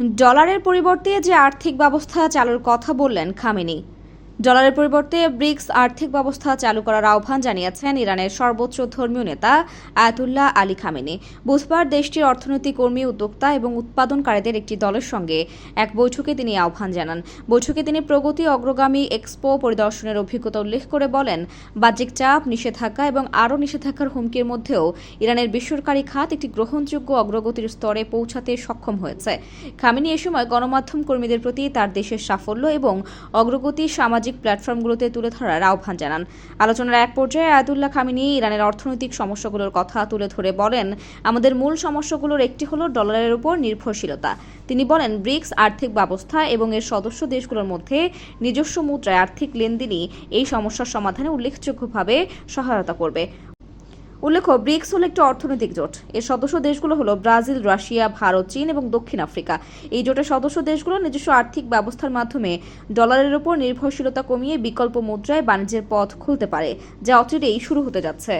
ডলারের পরিবর্তে যে আর্থিক ব্যবস্থা চালুর কথা বললেন খামেনি। ডলারের পরিবর্তে ব্রিক্স আর্থিক ব্যবস্থা চালু করার আহ্বান জানিয়েছেন ইরানের সর্বোচ্চ ধর্মীয় নেতা আয়াতুল্লাহ আলী খামেনি। বুধবার দেশটির অর্থনৈতিক কর্মী, উদ্যোক্তা এবং উৎপাদনকারীদের একটি দলের সঙ্গে এক বৈঠকে তিনি আহ্বান জানান। বৈঠকে তিনি প্রগতি অগ্রগামী এক্সপো পরিদর্শনের অভিজ্ঞতা উল্লেখ করে বলেন, বাহ্যিক চাপ, নিষেধাজ্ঞা এবং আরও নিষেধাজ্ঞার হুমকির মধ্যেও ইরানের বেসরকারি খাত একটি গ্রহণযোগ্য অগ্রগতির স্তরে পৌঁছাতে সক্ষম হয়েছে। খামেনি এ সময় গণমাধ্যম কর্মীদের প্রতি তার দেশের সাফল্য এবং অগ্রগতি সামাজিক প্ল্যাটফর্মগুলোতে তুলে ধরার আহ্বান জানান। আলোচনার এক পর্যায়ে আয়াতুল্লাহ খামিনি ইরানের অর্থনৈতিক সমস্যাগুলোর কথা তুলে ধরে বলেন, আমাদের মূল সমস্যাগুলোর একটি হলো ডলারের উপর নির্ভরশীলতা। তিনি বলেন, ব্রিক্স আর্থিক ব্যবস্থা এবং এর সদস্য দেশগুলোর মধ্যে নিজস্ব মুদ্রায় আর্থিক লেনদেনই এই সমস্যার সমাধানে উল্লেখযোগ্যভাবে সহায়তা করবে। উল্লেখ্য, ব্রিক্স হল একটি অর্থনৈতিক জোট। এর সদস্য দেশগুলো হলো ব্রাজিল, রাশিয়া, ভারত, চীন এবং দক্ষিণ আফ্রিকা। এই জোটের সদস্য দেশগুলো নিজস্ব আর্থিক ব্যবস্থার মাধ্যমে ডলারের উপর নির্ভরশীলতা কমিয়ে বিকল্প মুদ্রায় বাণিজ্যের পথ খুলতে পারে, যা অচিরেই শুরু হতে যাচ্ছে।